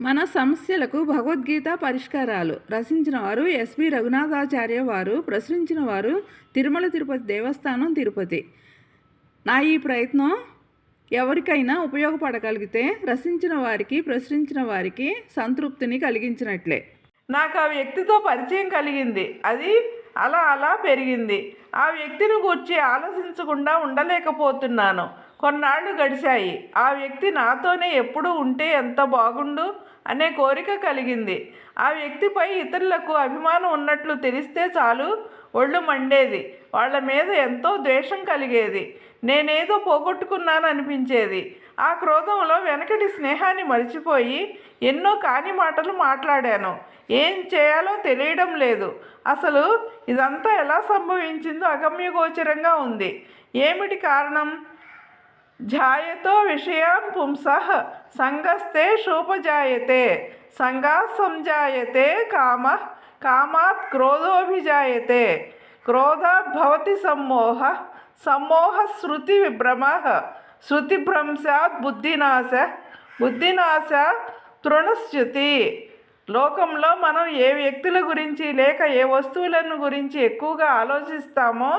మన సమస్యలకు భగవద్గీత పరిష్కారాలు. రచించిన వారు ఎస్వి రఘునాథాచార్య వారు ప్రచురించిన వారు తిరుమల తిరుపతి దేవస్థానం తిరుపతి. నా ఈ ప్రయత్నం ఎవరికైనా ఉపయోగపడగలిగితే రచించిన వారికి ప్రచురించిన వారికి సంతృప్తిని కలిగించినట్లే. నాకు ఆ వ్యక్తితో పరిచయం కలిగింది. అది అలా అలా పెరిగింది. ఆ వ్యక్తిని గూర్చి ఆలోచించకుండా ఉండలేకపోతున్నాను. కొన్నాళ్ళు గడిచాయి ఆ వ్యక్తి నాతోనే ఎప్పుడూ ఉంటే ఎంత బాగుండు అనే కోరిక కలిగింది. ఆ వ్యక్తిపై ఇతరులకు అభిమానం ఉన్నట్లు తెలిస్తే చాలు ఒళ్ళు మండేది. వాళ్ళ మీద ఎంతో ద్వేషం కలిగేది. నేనేదో పోగొట్టుకున్నాను అనిపించేది ఆ క్రోధంలో వెనకటి స్నేహాన్ని మర్చిపోయి ఎన్నో కాని మాటలు మాట్లాడాను. ఏం చేయాలో తెలియడం లేదు. అసలు ఇదంతా ఎలా సంభవించిందో అగమ్యగోచరంగా ఉంది. ఏమిటి కారణం? ఝాయతో విషయాన్ పుంస సంగస్తే శోపజాయతే సంగాత్ సంజాయతే కామ కామాత్ క్రోధోభిజాయతే క్రోధాత్ భవతి సమ్మోహ సమ్మోహ శృతి విభ్రమ శృతిభ్రంశాత్ బుద్ధినాశ బుద్ధినాశ తృణశ్యుతి లోకంలో మనం ఏ వ్యక్తుల గురించి లేక ఏ వస్తువులను గురించి ఎక్కువగా ఆలోచిస్తామో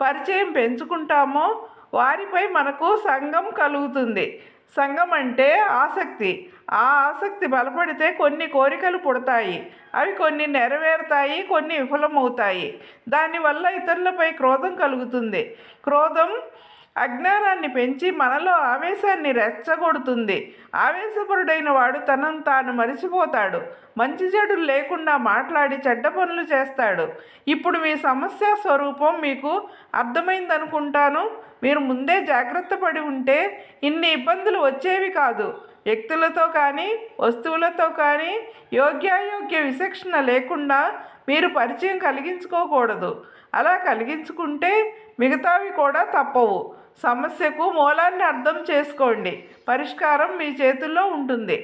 పరిచయం పెంచుకుంటామో వారిపై మనకు సంఘం కలుగుతుంది. సంఘం అంటే ఆసక్తి. ఆ ఆసక్తి బలపడితే కొన్ని కోరికలు పుడతాయి. అవి కొన్ని నెరవేరుతాయి కొన్ని విఫలమవుతాయి. దానివల్ల ఇతరులపై క్రోధం కలుగుతుంది. క్రోధం అజ్ఞానాన్ని పెంచి మనలో ఆవేశాన్ని రెచ్చగొడుతుంది. ఆవేశపరుడైన వాడు తనను తాను మరిచిపోతాడు. మంచి చెడులు లేకుండా మాట్లాడి చెడ్డ పనులు చేస్తాడు. ఇప్పుడు మీ సమస్య స్వరూపం మీకు అర్థమైందనుకుంటాను. మీరు ముందే జాగ్రత్త పడి ఉంటే ఇన్ని ఇబ్బందులు వచ్చేవి కాదు. వ్యక్తులతో కానీ వస్తువులతో కానీ యోగ్యాయోగ్య విచక్షణ లేకుండా మీరు పరిచయం కలిగించుకోకూడదు. అలా కలిగించుకుంటే మిగతావి కూడా తప్పవు. సమస్యకు మూలాన్ని అర్థం చేసుకోండి. పరిష్కారం మీ చేతుల్లో ఉంటుంది.